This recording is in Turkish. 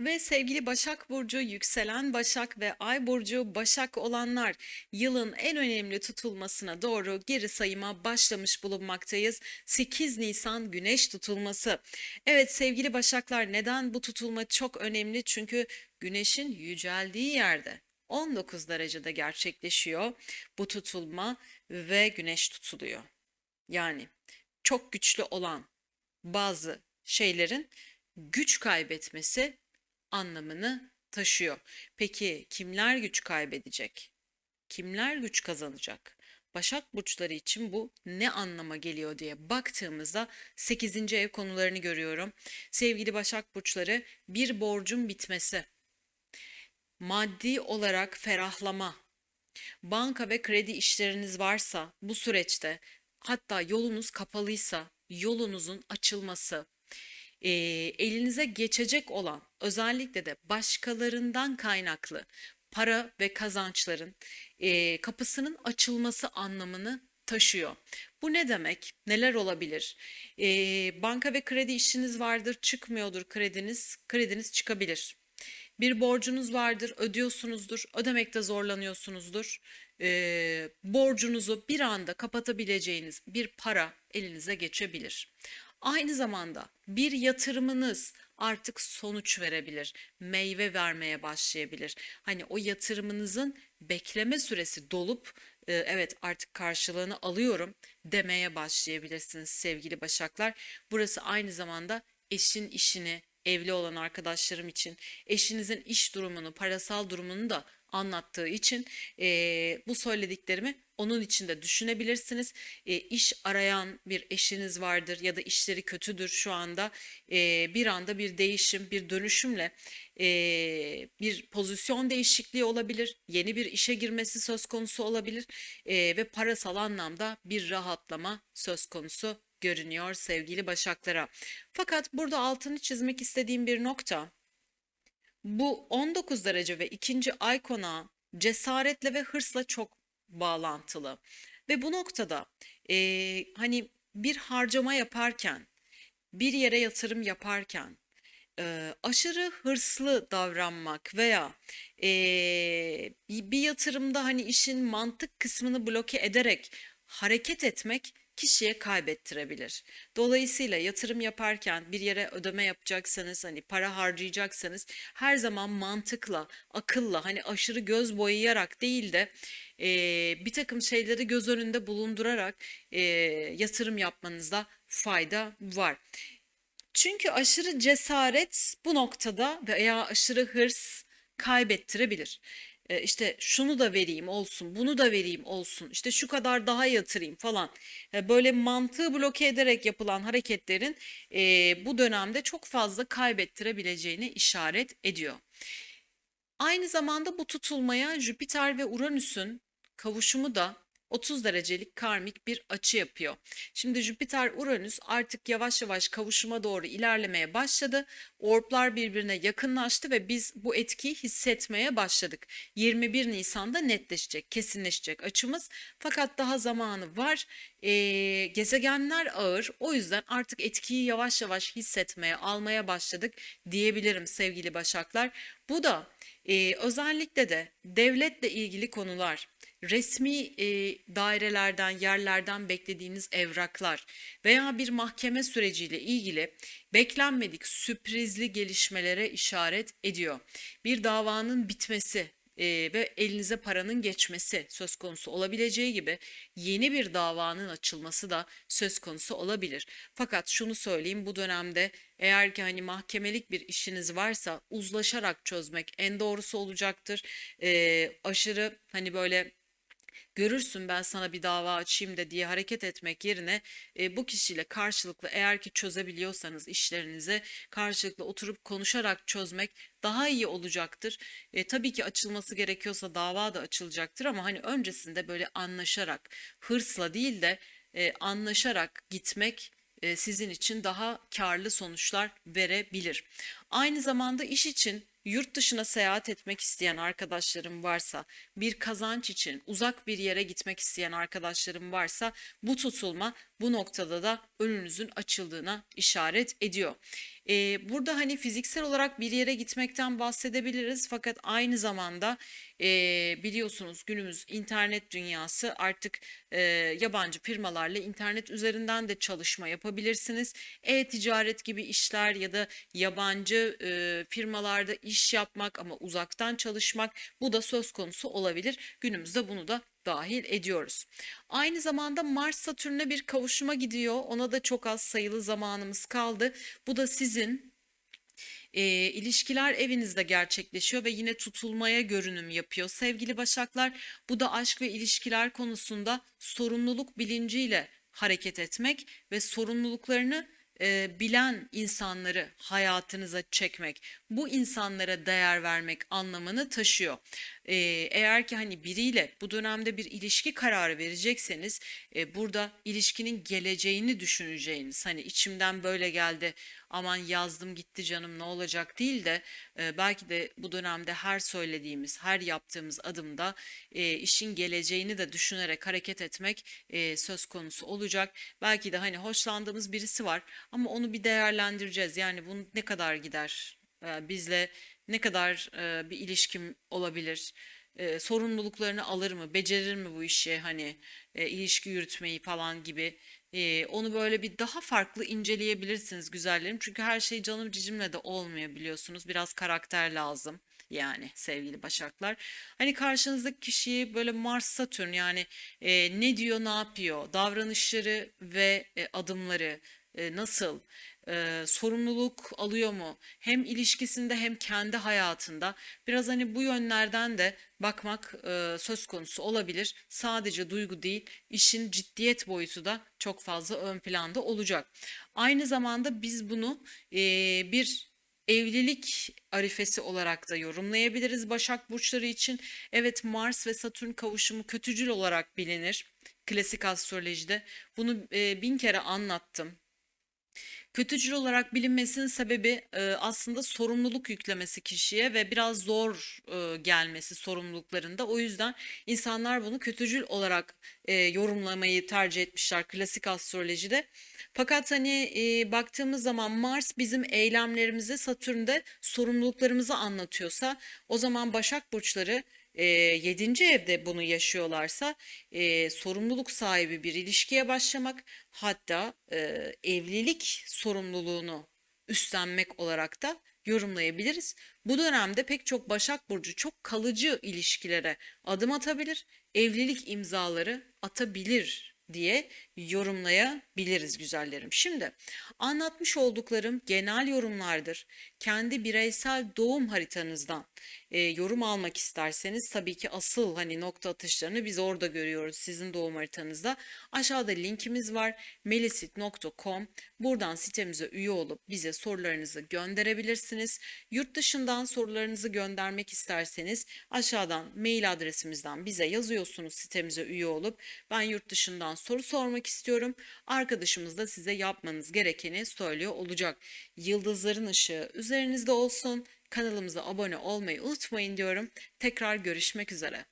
Ve sevgili Başak Burcu, yükselen Başak ve Ay Burcu Başak olanlar yılın en önemli tutulmasına doğru geri sayıma başlamış bulunmaktayız. 8 Nisan Güneş tutulması. Evet sevgili Başaklar neden bu tutulma çok önemli? Çünkü Güneşin yüceldiği yerde 19 derecede gerçekleşiyor bu tutulma ve Güneş tutuluyor. Yani çok güçlü olan bazı şeylerin güç kaybetmesi anlamını taşıyor. Peki kimler güç kaybedecek? Kimler güç kazanacak? Başak burçları için bu ne anlama geliyor diye baktığımızda 8. ev konularını görüyorum. Sevgili Başak burçları bir borcun bitmesi, maddi olarak ferahlama, banka ve kredi işleriniz varsa bu süreçte hatta yolunuz kapalıysa yolunuzun açılması, e, elinize geçecek olan özellikle de başkalarından kaynaklı para ve kazançların e, kapısının açılması anlamını taşıyor. Bu ne demek? Neler olabilir? E, banka ve kredi işiniz vardır, çıkmıyordur krediniz, krediniz çıkabilir. Bir borcunuz vardır, ödüyorsunuzdur, ödemekte zorlanıyorsunuzdur. E, borcunuzu bir anda kapatabileceğiniz bir para elinize geçebilir. Aynı zamanda bir yatırımınız artık sonuç verebilir, meyve vermeye başlayabilir. Hani o yatırımınızın bekleme süresi dolup e, evet artık karşılığını alıyorum demeye başlayabilirsiniz sevgili Başaklar. Burası aynı zamanda eşin işini, evli olan arkadaşlarım için eşinizin iş durumunu, parasal durumunu da anlattığı için e, bu söylediklerimi onun için de düşünebilirsiniz. E, iş arayan bir eşiniz vardır ya da işleri kötüdür şu anda. E, bir anda bir değişim, bir dönüşümle e, bir pozisyon değişikliği olabilir. Yeni bir işe girmesi söz konusu olabilir e, ve parasal anlamda bir rahatlama söz konusu görünüyor sevgili Başaklara. Fakat burada altını çizmek istediğim bir nokta bu 19 derece ve ikinci ay konağı cesaretle ve hırsla çok bağlantılı. Ve bu noktada eee, hani bir harcama yaparken, bir yere yatırım yaparken eee, aşırı hırslı davranmak veya eee, bir yatırımda hani işin mantık kısmını bloke ederek hareket etmek kişiye kaybettirebilir. Dolayısıyla yatırım yaparken bir yere ödeme yapacaksanız hani para harcayacaksanız her zaman mantıkla, akılla hani aşırı göz boyayarak değil de e, bir takım şeyleri göz önünde bulundurarak e, yatırım yapmanızda fayda var. Çünkü aşırı cesaret bu noktada veya aşırı hırs kaybettirebilir. E, işte şunu da vereyim olsun, bunu da vereyim olsun, işte şu kadar daha yatırayım falan. E, böyle mantığı bloke ederek yapılan hareketlerin e, bu dönemde çok fazla kaybettirebileceğini işaret ediyor. Aynı zamanda bu tutulmaya Jüpiter ve Uranüs'ün kavuşumu da 30 derecelik karmik bir açı yapıyor. Şimdi Jüpiter Uranüs artık yavaş yavaş kavuşuma doğru ilerlemeye başladı. Orblar birbirine yakınlaştı ve biz bu etkiyi hissetmeye başladık. 21 Nisan'da netleşecek, kesinleşecek açımız. Fakat daha zamanı var. Ee, gezegenler ağır. O yüzden artık etkiyi yavaş yavaş hissetmeye, almaya başladık diyebilirim sevgili Başaklar. Bu da e, özellikle de devletle ilgili konular, resmi e, dairelerden, yerlerden beklediğiniz evraklar veya bir mahkeme süreciyle ilgili beklenmedik sürprizli gelişmelere işaret ediyor. Bir davanın bitmesi e, ve elinize paranın geçmesi söz konusu olabileceği gibi yeni bir davanın açılması da söz konusu olabilir. Fakat şunu söyleyeyim bu dönemde eğer ki hani mahkemelik bir işiniz varsa uzlaşarak çözmek en doğrusu olacaktır. E, aşırı hani böyle görürsün ben sana bir dava açayım da diye hareket etmek yerine e, bu kişiyle karşılıklı eğer ki çözebiliyorsanız işlerinizi karşılıklı oturup konuşarak çözmek daha iyi olacaktır. E, tabii ki açılması gerekiyorsa dava da açılacaktır ama hani öncesinde böyle anlaşarak hırsla değil de e, anlaşarak gitmek e, sizin için daha karlı sonuçlar verebilir. Aynı zamanda iş için yurt dışına seyahat etmek isteyen arkadaşlarım varsa, bir kazanç için uzak bir yere gitmek isteyen arkadaşlarım varsa bu tutulma bu noktada da önünüzün açıldığına işaret ediyor. Ee, burada hani fiziksel olarak bir yere gitmekten bahsedebiliriz fakat aynı zamanda e, biliyorsunuz günümüz internet dünyası artık e, yabancı firmalarla internet üzerinden de çalışma yapabilirsiniz. E-ticaret gibi işler ya da yabancı e, firmalarda iş yapmak ama uzaktan çalışmak bu da söz konusu olabilir. Günümüzde bunu da dahil ediyoruz. Aynı zamanda Mars Satürn'e bir kavuşuma gidiyor. Ona da çok az sayılı zamanımız kaldı. Bu da sizin e, ilişkiler evinizde gerçekleşiyor ve yine tutulmaya görünüm yapıyor. Sevgili Başaklar, bu da aşk ve ilişkiler konusunda sorumluluk bilinciyle hareket etmek ve sorumluluklarını e, bilen insanları hayatınıza çekmek, bu insanlara değer vermek anlamını taşıyor. E, eğer ki hani biriyle bu dönemde bir ilişki kararı verecekseniz, e, burada ilişkinin geleceğini düşüneceğiniz, hani içimden böyle geldi, aman yazdım gitti canım ne olacak değil de e, belki de bu dönemde her söylediğimiz, her yaptığımız adımda e, işin geleceğini de düşünerek hareket etmek e, söz konusu olacak. Belki de hani hoşlandığımız birisi var ama onu bir değerlendireceğiz. Yani bunu ne kadar gider? Bizle ne kadar bir ilişkim olabilir? Sorumluluklarını alır mı? Becerir mi bu işi? Hani ilişki yürütmeyi falan gibi. Onu böyle bir daha farklı inceleyebilirsiniz güzellerim. Çünkü her şey canım cicimle de olmuyor biliyorsunuz. Biraz karakter lazım yani sevgili Başaklar. Hani karşınızdaki kişiyi böyle Mars Satürn yani e, ne diyor ne yapıyor davranışları ve e, adımları e, nasıl e, sorumluluk alıyor mu hem ilişkisinde hem kendi hayatında biraz hani bu yönlerden de bakmak e, söz konusu olabilir. Sadece duygu değil işin ciddiyet boyutu da çok fazla ön planda olacak. Aynı zamanda biz bunu e, bir evlilik arifesi olarak da yorumlayabiliriz Başak burçları için. Evet Mars ve Satürn kavuşumu kötücül olarak bilinir klasik astrolojide. Bunu e, bin kere anlattım. Kötücül olarak bilinmesinin sebebi e, aslında sorumluluk yüklemesi kişiye ve biraz zor e, gelmesi sorumluluklarında. O yüzden insanlar bunu kötücül olarak e, yorumlamayı tercih etmişler klasik astrolojide. Fakat hani e, baktığımız zaman Mars bizim eylemlerimizi, Satürn'de sorumluluklarımızı anlatıyorsa o zaman Başak burçları e, 7. evde bunu yaşıyorlarsa e, sorumluluk sahibi bir ilişkiye başlamak hatta e, evlilik sorumluluğunu üstlenmek olarak da yorumlayabiliriz. Bu dönemde pek çok Başak Burcu çok kalıcı ilişkilere adım atabilir, evlilik imzaları atabilir diye yorumlayabiliriz güzellerim. Şimdi anlatmış olduklarım genel yorumlardır. Kendi bireysel doğum haritanızdan e, yorum almak isterseniz tabii ki asıl hani nokta atışlarını biz orada görüyoruz sizin doğum haritanızda. Aşağıda linkimiz var melisit.com buradan sitemize üye olup bize sorularınızı gönderebilirsiniz. Yurt dışından sorularınızı göndermek isterseniz aşağıdan mail adresimizden bize yazıyorsunuz sitemize üye olup ben yurt dışından soru sormak istiyorum. Arkadaşımız da size yapmanız gerekeni söylüyor olacak. Yıldızların ışığı üzerinizde olsun. Kanalımıza abone olmayı unutmayın diyorum. Tekrar görüşmek üzere.